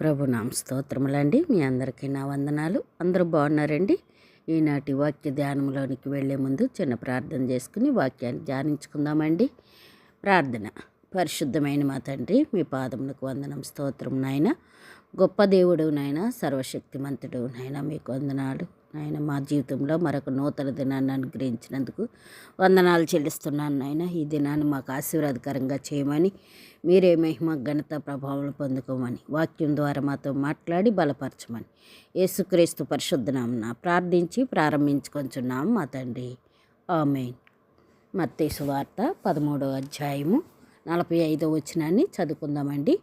ప్రభు నామ స్తోత్రములండి. మీ అందరికీ నా వందనాలు. అందరూ బాగున్నారండి? ఈనాటి వాక్య ధ్యానంలోనికి వెళ్ళే ముందు చిన్న ప్రార్థన చేసుకుని వాక్యాన్ని ధ్యానించుకుందామండి. ప్రార్థన. పరిశుద్ధమైన మా తండ్రి మీ పాదములకు వందనం స్తోత్రం నాయన. గొప్ప దేవుడు నాయన సర్వశక్తిమంతుడు నాయన మీకు వందనాలు. నాయన మా జీవితంలో మరొక నూతన దినాన్ని అనుగ్రహించినందుకు వందనాలు చెల్లిస్తున్నాను నాయన. ఈ దినాన్ని మాకు ఆశీర్వాదకరంగా చేయమని మీరే మహిమ ఘనత ప్రభావం పొందుకోమని వాక్యం ద్వారా మాతో మాట్లాడి బలపరచమని యేసుక్రీస్తు పరిశుద్ధనామన ప్రార్థించి ప్రారంభించుకొంచున్నాం మా తండ్రి. ఆమెన్. మత్తేసు వార్త పదమూడవ అధ్యాయము నలభై ఐదో వచనాన్ని చదువుకుందామండి.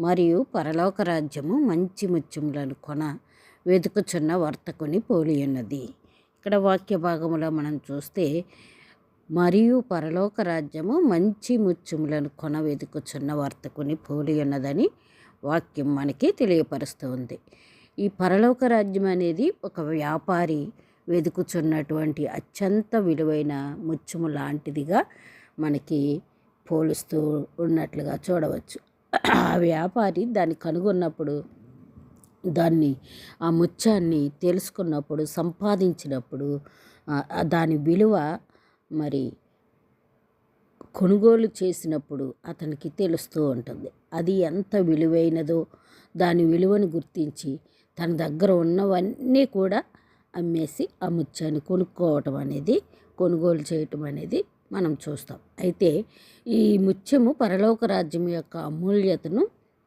మరియు పరలోక రాజ్యము మంచి ముత్యములను కొన వెతుకుచున్న వర్తకుని పోలి ఉన్నది. ఇక్కడ వాక్య భాగంలో మనం చూస్తే మరియు పరలోక రాజ్యము మంచి ముత్యములను కొన వెతుకుచున్న వర్తకుని పోలి ఉన్నదని వాక్యం మనకి తెలియపరుస్తూ ఉంది. ఈ పరలోక రాజ్యం అనేది ఒక వ్యాపారి వెతుకుచున్నటువంటి అత్యంత విలువైన ముత్యము లాంటిదిగా మనకి పోలుస్తూ ఉన్నట్లుగా చూడవచ్చు. ఆ వ్యాపారి దాన్ని కనుగొన్నప్పుడు దాన్ని ఆ ముత్యాన్ని తెలుసుకున్నప్పుడు సంపాదించినప్పుడు దాని విలువ మరి కొనుగోలు చేసినప్పుడు అతనికి తెలుస్తూ ఉంటుంది. అది ఎంత విలువైనదో దాని విలువను గుర్తించి తన దగ్గర ఉన్నవన్నీ కూడా అమ్మేసి ఆ ముత్యాన్ని కొనుక్కోవటం అనేది కొనుగోలు చేయటం అనేది మనం చూస్తాం. అయితే ఈ ముత్యము పరలోక రాజ్యం యొక్క అమూల్యతను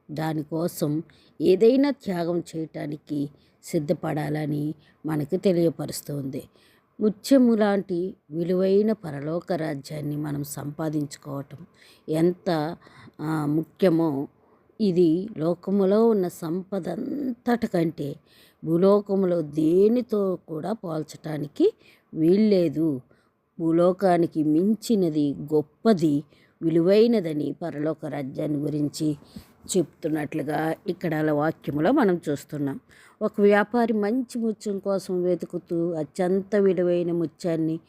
దానికోసం ఏదైనా త్యాగం చేయటానికి సిద్ధపడాలని మనకు తెలియపరుస్తుంది. ముత్యము లాంటి విలువైన పరలోక రాజ్యాన్ని మనం సంపాదించుకోవటం ఎంత ముఖ్యమో ఇది లోకములో ఉన్న సంపద అంతటికంటే భూలోకములో దేనితో కూడా పోల్చటానికి వీల్లేదు. భూలోకానికి మించినది గొప్పది విలువైనదని పరలోక రాజ్యాన్ని గురించి చెప్తున్నట్లుగా ఇక్కడ వాక్యములో మనం చూస్తున్నాం. ఒక వ్యాపారి మంచి ముత్యం కోసం వెతుకుతూ అత్యంత విలువైన ముత్యాన్ని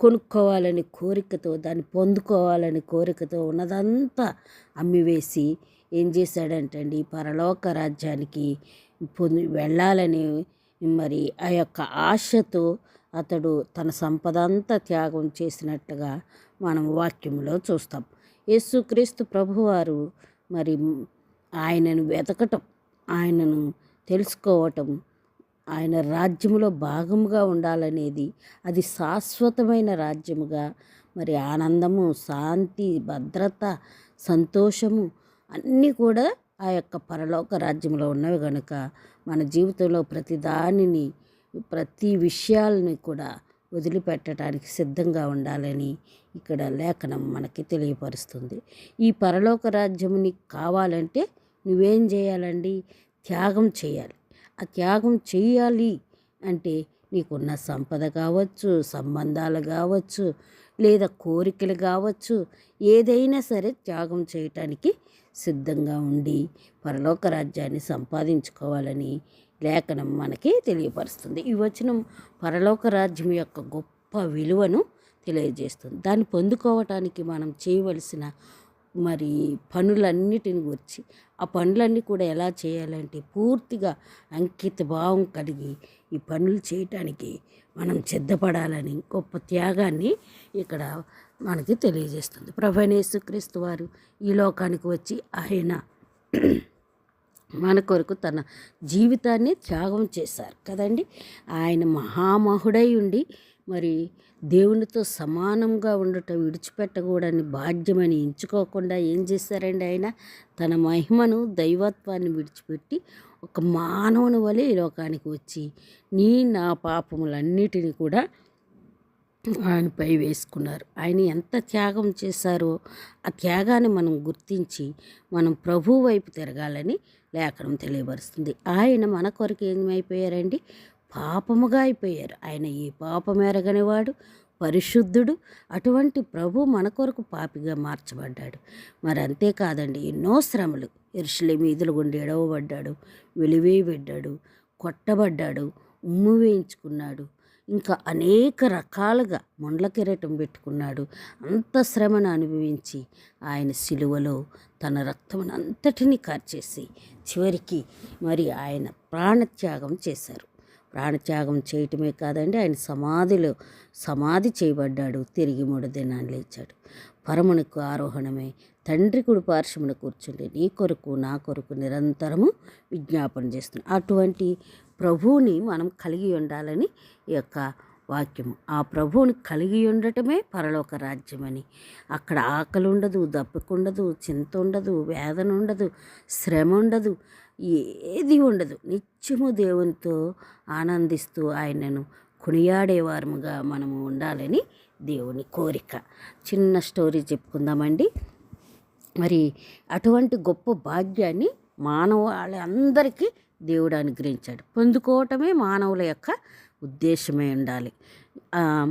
కొనుక్కోవాలని కోరికతో దాన్ని పొందుకోవాలని కోరికతో ఉన్నదంతా అమ్మివేసి ఏం చేశాడంటండి? పరలోక రాజ్యానికి పొంది వెళ్ళాలని మరి ఆ యొక్క ఆశతో అతడు తన సంపద అంతా త్యాగం చేసినట్టుగా మనం వాక్యంలో చూస్తాం. యేసుక్రీస్తు ప్రభువారు మరి ఆయనను వెతకటం ఆయనను తెలుసుకోవటం ఆయన రాజ్యములో భాగముగా ఉండాలనేది అది శాశ్వతమైన రాజ్యముగా మరి ఆనందము శాంతి భద్రత సంతోషము అన్నీ కూడా ఆ యొక్క పరలోక రాజ్యంలో ఉన్నవి కనుక మన జీవితంలో ప్రతి దానిని ప్రతి విషయాలని కూడా వదిలిపెట్టడానికి సిద్ధంగా ఉండాలని ఇక్కడ లేఖనం మనకి తెలియపరుస్తుంది. ఈ పరలోక రాజ్యం నీకు కావాలంటే నువ్వేం చేయాలండి? త్యాగం చేయాలి. ఆ త్యాగం చేయాలి అంటే నీకున్న సంపద కావచ్చు సంబంధాలు కావచ్చు లేదా కోరికలు కావచ్చు ఏదైనా సరే త్యాగం చేయటానికి సిద్ధంగా ఉండి పరలోక రాజ్యాన్ని సంపాదించుకోవాలని లేఖనం మనకి తెలియపరుస్తుంది. ఈ వచనం పరలోక రాజ్యం యొక్క గొప్ప విలువను తెలియజేస్తుంది. దాన్ని పొందుకోవటానికి మనం చేయవలసిన మరి పనులన్నిటిని గురించి ఆ పనులన్నీ కూడా ఎలా చేయాలంటే పూర్తిగా అంకిత భావం కలిగి ఈ పనులు చేయటానికి మనం సిద్ధపడాలని గొప్ప త్యాగాన్ని ఇక్కడ మనకి తెలియజేస్తుంది. ప్రభనేసుక్రీస్తు వారు ఈ లోకానికి వచ్చి ఆయన మన కొరకు తన జీవితాన్ని త్యాగం చేశారు కదండి. ఆయన మహామహుడై ఉండి మరి దేవునితో సమానంగా ఉండటం విడిచిపెట్టకూడని బాధ్యమని ఎంచుకోకుండా ఏం చేశారండి ఆయన? తన మహిమను దైవత్వాన్ని విడిచిపెట్టి ఒక మానవుని వలె ఈ లోకానికి వచ్చి నీ నా పాపములన్నిటిని కూడా ఆయనపై వేసుకున్నారు. ఆయన ఎంత త్యాగం చేశారో ఆ త్యాగాన్ని మనం గుర్తించి మనం ప్రభు వైపు తిరగాలని లేఖనం తెలియబరుస్తుంది ఆయన మన కొరకు ఏమైపోయారండి? పాపముగా అయిపోయారు. ఆయన ఈ పాపం ఎరగనివాడు? పరిశుద్ధుడు. అటువంటి ప్రభు మన కొరకు పాపిగా మార్చబడ్డాడు. మరి అంతేకాదండి ఎన్నో శ్రమలు. ఇరుషులే మీదులు గుండి ఎడవబడ్డాడు వెలివేయబడ్డాడు కొట్టబడ్డాడు ఉమ్ము వేయించుకున్నాడు. ఇంకా అనేక రకాలుగా ముండ్ల కిరీటం పెట్టుకున్నాడు. అంత శ్రమను అనుభవించి ఆయన సిలువలో తన రక్తమును అంతటినీ కార్చేసి చివరికి మరి ఆయన ప్రాణత్యాగం చేశారు. ప్రాణత్యాగం చేయటమే కాదండి ఆయన సమాధిలో సమాధి చేయబడ్డాడు. తిరిగి మూడు దినాలు లేచాడు. పరమునకు ఆరోహణమే తండ్రి కుడి పార్శ్వమున కూర్చుండి నీ కొరకు నా కొరకు నిరంతరము విజ్ఞాపన చేస్తున్నాడు అటువంటి ప్రభువుని మనం కలిగి ఉండాలని ఈ యొక్క వాక్యము. ఆ ప్రభువుని కలిగి ఉండటమే పరలోక రాజ్యమని. అక్కడ ఆకలి ఉండదు దప్పకుండదు చింత ఉండదు వేదన ఉండదు శ్రమ ఉండదు ఏది ఉండదు. నిత్యము దేవునితో ఆనందిస్తూ ఆయనను కొనియాడేవారముగా మనము ఉండాలని దేవుని కోరిక. చిన్న స్టోరీ చెప్పుకుందామండి. మరి అటువంటి గొప్ప భాగ్యాన్ని మానవాళ్ళందరికీ దేవుడు అనుగ్రహించాడు. పొందుకోవటమే మానవుల యొక్క ఉద్దేశమే ఉండాలి.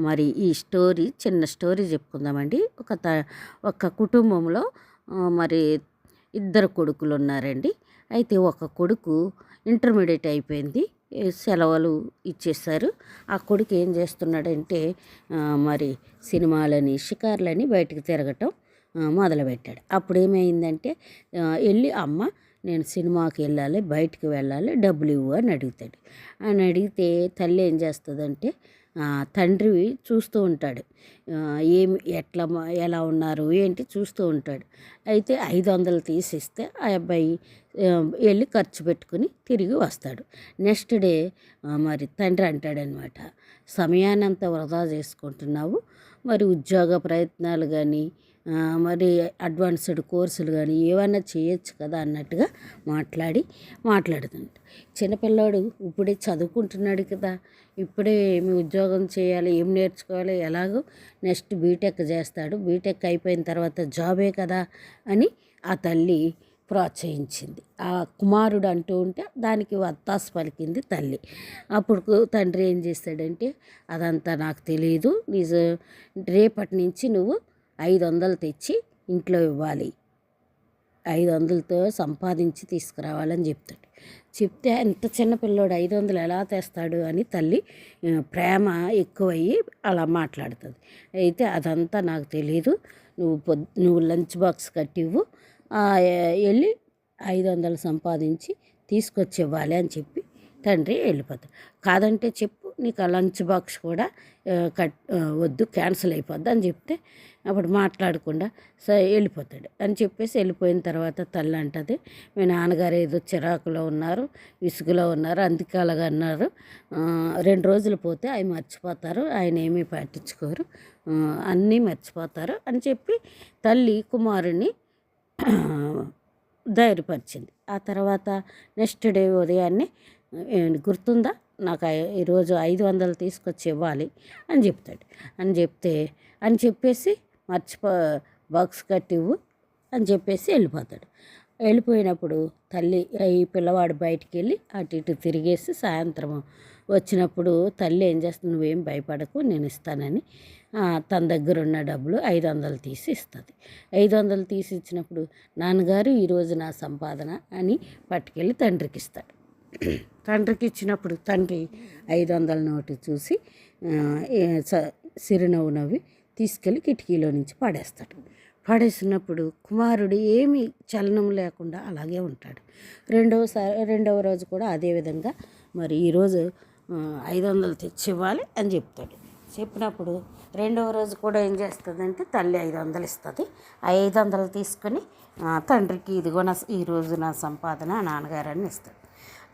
మరి ఈ స్టోరీ చిన్న స్టోరీ చెప్పుకుందామండి. ఒక త ఒక కుటుంబంలో మరి ఇద్దరు కొడుకులు ఉన్నారండి. అయితే ఒక కొడుకు ఇంటర్మీడియట్ అయిపోయింది. సెలవులు ఇచ్చేస్తారు ఆ కొడుకు ఏం చేస్తున్నాడంటే మరి సినిమాలని షికార్లని బయటకు తిరగటం మొదలుపెట్టాడు. అప్పుడు ఏమైందంటే వెళ్ళి అమ్మ నేను సినిమాకి వెళ్ళాలి బయటికి వెళ్ళాలి డబ్బులు ఇవ్వు అని అడుగుతాడు. అని అడిగితే తల్లి ఏం చేస్తుందంటే తండ్రి చూస్తూ ఉంటాడు. ఏమి ఎట్లా ఎలా ఉన్నారు ఏంటి చూస్తూ ఉంటాడు. అయితే ఐదు వందలు తీసిస్తే ఆ అబ్బాయి వెళ్ళి ఖర్చు పెట్టుకుని తిరిగి వస్తాడు. నెక్స్ట్ డే మరి తండ్రి అంటాడనమాట సమయాన్నంతా వృధా చేసుకుంటున్నావు మరి ఉద్యోగ ప్రయత్నాలు కానీ మరి అడ్వాన్స్డ్ కోర్సులు కానీ ఏమైనా చేయొచ్చు కదా అన్నట్టుగా మాట్లాడి మాట్లాడుతుంట చిన్నపిల్లాడు ఇప్పుడే చదువుకుంటున్నాడు కదా ఇప్పుడే ఏమి ఉద్యోగం చేయాలి ఏం నేర్చుకోవాలి ఎలాగో నెక్స్ట్ బీటెక్ చేస్తాడు. బీటెక్ అయిపోయిన తర్వాత జాబే కదా అని ఆ తల్లి ప్రోత్సహించింది. ఆ కుమారుడు అంటూ ఉంటే దానికి వత్తాసు పలికింది తల్లి. అప్పుడు తండ్రి ఏం చేస్తాడంటే అదంతా నాకు తెలియదు నిజ రేపటి నుంచి నువ్వు ఐదు వందలు తెచ్చి ఇంట్లో ఇవ్వాలి. ఐదు వందలతో సంపాదించి తీసుకురావాలని చెప్తాడు. చెప్తే ఎంత చిన్న పిల్లోడు ఐదు వందలు ఎలా తెస్తాడు అని తల్లి ప్రేమ ఎక్కువయ్యి అలా మాట్లాడుతుంది. అయితే అదంతా నాకు తెలియదు నువ్వు పొద్ నువ్వు లంచ్ బాక్స్ కట్టివ్వు. వెళ్ళి ఐదు వందలు సంపాదించి తీసుకొచ్చి ఇవ్వాలి అని చెప్పి తండ్రి వెళ్ళిపోతాడు. కాదంటే చెప్పు నీకు ఆ లంచ్ బాక్స్ కూడా కట్ వద్దు క్యాన్సిల్ అయిపోద్ది అని చెప్తే అప్పుడు మాట్లాడకుండా సరే వెళ్ళిపోతాడు. అని చెప్పేసి వెళ్ళిపోయిన తర్వాత తల్లి అంటది మీ నాన్నగారు ఏదో చిరాకులో ఉన్నారు విసుగులో ఉన్నారు అందుకే అలాగ అన్నారు. రెండు రోజులు పోతే అవి మర్చిపోతారు ఆయన ఏమీ పట్టించుకోరు అన్నీ మర్చిపోతారు అని చెప్పి తల్లి కుమారుని ధైర్యపరిచింది. ఆ తర్వాత నెక్స్ట్ డే ఉదయాన్నే గుర్తుందా? నాకు ఈరోజు ఐదు వందలు తీసుకొచ్చి ఇవ్వాలి అని చెప్తాడు. అని చెప్తే అని చెప్పేసి మర్చిపో బాక్స్ కట్టివ్వు అని చెప్పేసి వెళ్ళిపోతాడు. వెళ్ళిపోయినప్పుడు తల్లి ఈ పిల్లవాడు బయటికి వెళ్ళి అటు ఇటు తిరిగేసి సాయంత్రం వచ్చినప్పుడు తల్లి ఏం చేస్తుంది నువ్వేం భయపడకు నేను ఇస్తానని తన దగ్గర ఉన్న డబ్బులు ఐదు వందలు తీసి ఇస్తుంది. ఐదు వందలు తీసి ఇచ్చినప్పుడు నాన్నగారు ఈరోజు నా సంపాదన అని పట్టుకెళ్ళి తండ్రికి ఇస్తాడు. తండ్రికి ఇచ్చినప్పుడు తండ్రి ఐదు వందల నోటు చూసి చిరునవ్వు నవ్వి తీసుకెళ్ళి కిటికీలో నుంచి పడేస్తాడు. పడేసినప్పుడు కుమారుడు ఏమీ చలనం లేకుండా అలాగే ఉంటాడు. రెండవసారి రెండవ రోజు కూడా అదే విధంగా మరి ఈరోజు ఐదు వందలు తెచ్చి ఇవ్వాలి అని చెప్తాడు. చెప్పినప్పుడు రెండవ రోజు కూడా ఏం చేస్తుందంటే తల్లి ఐదు వందలు ఇస్తుంది. ఆ ఐదు వందలు తీసుకొని తండ్రికి ఇదిగో నా ఈరోజు నా సంపాదన నాన్నగారని ఇస్తాడు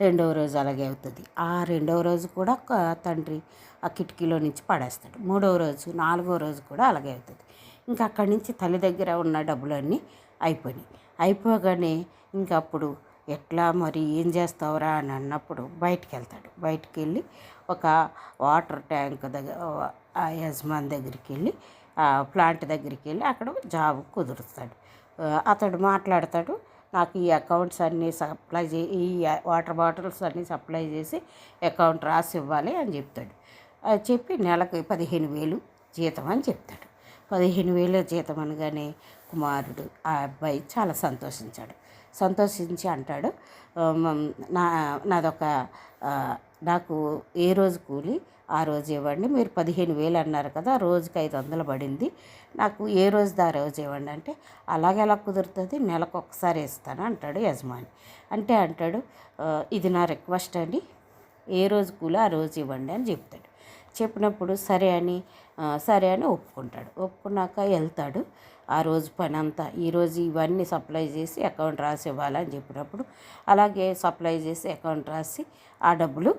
రెండవ రోజు అలాగే అవుతుంది. ఆ రెండవ రోజు కూడా ఒక తండ్రి ఆ కిటికీలో నుంచి పడేస్తాడు. మూడవ రోజు నాలుగో రోజు కూడా అలాగే అవుతుంది. ఇంకా అక్కడి నుంచి తల్లి దగ్గర ఉన్న డబ్బులన్నీ అయిపోయినాయి. అయిపోగానే ఇంకా అప్పుడు ఎట్లా మరి ఏం చేస్తావురా అని అన్నప్పుడు బయటికి వెళ్తాడు. బయటికి వెళ్ళి ఒక వాటర్ ట్యాంక్ దగ్గర ఆ యజమాని దగ్గరికి వెళ్ళి ఆ ప్లాంట్ దగ్గరికి వెళ్ళి అక్కడ జాబ్ కుదురుతాడు అతడు మాట్లాడతాడు. నాకు ఈ అకౌంట్స్ అన్నీ సప్లై చే ఈ వాటర్ బాటిల్స్ అన్నీ సప్లై చేసి అకౌంట్ రాసి ఇవ్వాలి అని చెప్తాడు. అది చెప్పి నెలకు పదిహేను వేలు జీతం అని చెప్తాడు. పదిహేను వేల జీతం అనగానే కుమారుడు ఆ అబ్బాయి చాలా సంతోషించాడు. సంతోషించి అంటాడు నా నాదొక నాకు ఏ రోజు కూలి ఆ రోజు ఇవ్వండి. మీరు పదిహేను వేలు అన్నారు కదా రోజుకి ఐదు వందలు పడింది. నాకు ఏ రోజు ఆ రోజు ఇవ్వండి అంటే అలాగే ఎలా కుదురుతుంది నెలకు ఒకసారి ఇస్తాను అంటాడు యజమాని. అంటే అంటాడు ఇది నా రిక్వెస్ట్ అండి ఏ రోజు కూలి ఆ రోజు ఇవ్వండి అని చెప్తాడు. చెప్పినప్పుడు సరే అని సరే అని ఒప్పుకుంటాడు. ఒప్పుకున్నాక వెళ్తాడు. ఆ రోజు పని అంతా ఈరోజు ఇవన్నీ సప్లై చేసి అకౌంట్ రాసి ఇవ్వాలని చెప్పినప్పుడు అలాగే సప్లై చేసి అకౌంట్ రాసి ఆ డబ్బులు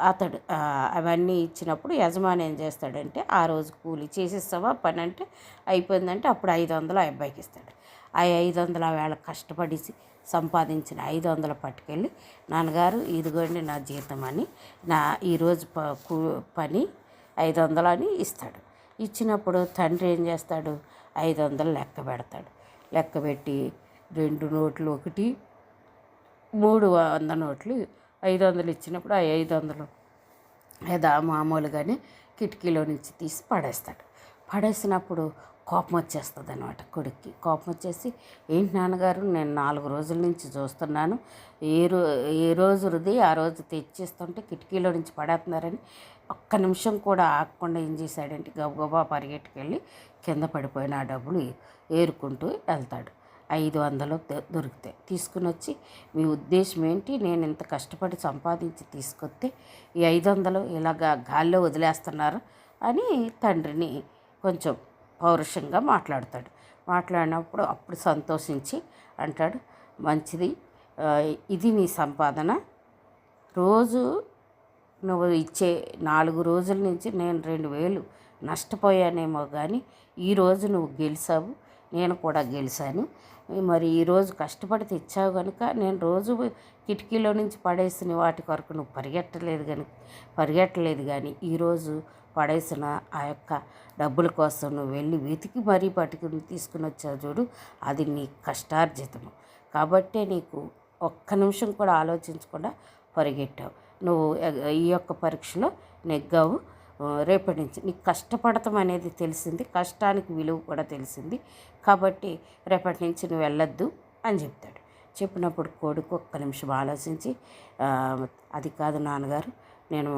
అతడు అవన్నీ ఇచ్చినప్పుడు యజమాని ఏం చేస్తాడంటే ఆ రోజు కూలి చేసేస్తావా? పని అంటే అయిపోయిందంటే అప్పుడు ఐదు వందలు ఆ అబ్బాయికి ఇస్తాడు. ఆ ఐదు వందలు వేళ కష్టపడి సంపాదించిన ఐదు వందలు పట్టుకెళ్ళి నాన్నగారు ఇదిగోండి నా జీతం అని నా ఈరోజు ప కూ- పని ఐదు వందలు అని ఇస్తాడు. ఇచ్చినప్పుడు తండ్రి ఏం చేస్తాడు? ఐదు వందలు లెక్క పెడతాడు. లెక్క పెట్టి రెండు నోట్లు ఒకటి మూడు వంద నోట్లు ఐదు వందలు ఇచ్చినప్పుడు ఆ ఐదు వందలు లేదా మామూలుగానే కిటికీలో నుంచి తీసి పడేస్తాడు. పడేసినప్పుడు కోపం వచ్చేస్తుంది అనమాట కొడుక్కి. కోపం వచ్చేసి ఏంటి నాన్నగారు నేను నాలుగు రోజుల నుంచి చూస్తున్నాను. ఏ రో ఏ రోజు రుది ఆ రోజు తెచ్చిస్తుంటే కిటికీలో నుంచి పడేస్తున్నారని ఒక్క నిమిషం కూడా ఆగకుండా ఏం చేశాడంటే గబగబా పరిగెట్టుకెళ్ళి కింద పడిపోయిన ఆ డబ్బులు ఏరుకుంటూ వెళ్తాడు. ఐదు వందలు దొ- తీసుకుని వచ్చి మీ ఉద్దేశం ఏంటి? నేను ఇంత కష్టపడి సంపాదించి తీసుకొస్తే ఈ ఐదు వందలు ఇలాగా గాల్లో వదిలేస్తున్నారు అని తండ్రిని కొంచెం పౌరుషంగా మాట్లాడతాడు. మాట్లాడినప్పుడు అప్పుడు సంతోషించి అంటాడు మంచిది ఇది నీ సంపాదన. రోజు నువ్వు ఇచ్చే నాలుగు రోజుల నుంచి నేను రెండు వేలు నష్టపోయానేమో కానీ ఈరోజు నువ్వు గెలిచావు నేను కూడా గెలిచాను. మరి ఈరోజు కష్టపడి తెచ్చావు కనుక నేను రోజు కిటికీలో నుంచి పడేసిన వాటి కొరకు నువ్వు పరిగెట్టలేదు కనుక పరిగెట్టలేదు కానీ ఈరోజు పడేసిన ఆ యొక్క డబ్బుల కోసం నువ్వు వెళ్ళి వెతికి మరీ పట్టుకుని తీసుకుని వచ్చావు చూడు అది నీ కష్టార్జితము. కాబట్టే నీకు ఒక్క నిమిషం కూడా ఆలోచించకుండా పరిగెట్టావు. నువ్వు ఈ యొక్క పరీక్షలో నెగ్గావు. రేపటి నుంచి. నీకు కష్టపడటం అనేది తెలిసింది కష్టానికి విలువ కూడా తెలిసింది. కాబట్టి రేపటి నుంచి నువ్వు వెళ్ళొద్దు అని చెప్తాడు. చెప్పినప్పుడు కొడుకు ఒక్క నిమిషం ఆలోచించి అది కాదు నాన్నగారు నేను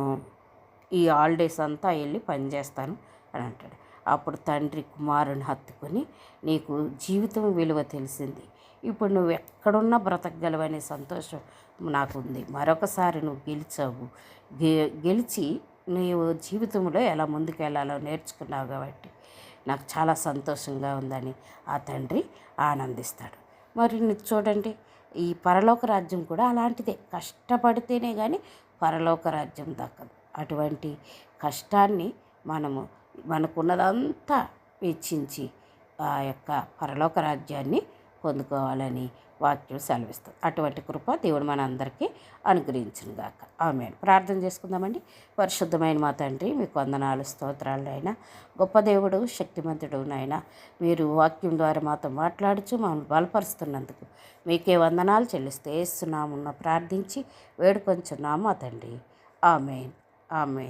ఈ హాలిడేస్ అంతా వెళ్ళి పని చేస్తాను అని అంటాడు. అప్పుడు తండ్రి కుమారుని హత్తుకొని నీకు జీవితం విలువ తెలిసింది. ఇప్పుడు నువ్వు ఎక్కడున్నా బ్రతకగలవనే సంతోషం నాకుంది. మరొకసారి నువ్వు గెలిచావు. గె గెలిచి నీవు జీవితంలో ఎలా ముందుకు వెళ్ళాలో నేర్చుకున్నావు కాబట్టి నాకు చాలా సంతోషంగా ఉందని ఆ తండ్రి ఆనందిస్తాడు. మరి చూడండి ఈ పరలోక రాజ్యం కూడా అలాంటిదే. కష్టపడితేనే కానీ పరలోక రాజ్యం దక్కదు. అటువంటి కష్టాన్ని మనము మనకున్నదంతా వెచ్చించి ఆ యొక్క పరలోక రాజ్యాన్ని పొందుకోవాలని వాక్యం సెలవిస్తుంది. అటువంటి కృప దేవుడు మన అందరికీ అనుగ్రహించును గాక ఆమె ప్రార్థన చేసుకుందామండి. పరిశుద్ధమైన మా తండ్రి మీకు వందనాలు స్తోత్రాలు అయినా. గొప్ప దేవుడు శక్తిమంతుడు నాయన మీరు వాక్యం ద్వారా మాతో మాట్లాడుచు మమ్మల్ని బలపరుస్తున్నందుకు మీకే వందనాలు చెల్లిస్తే వేస్తున్నామున్న ప్రార్థించి వేడుకొంచున్నాము మా తండ్రి. ఆమెన్. ఆమెన్.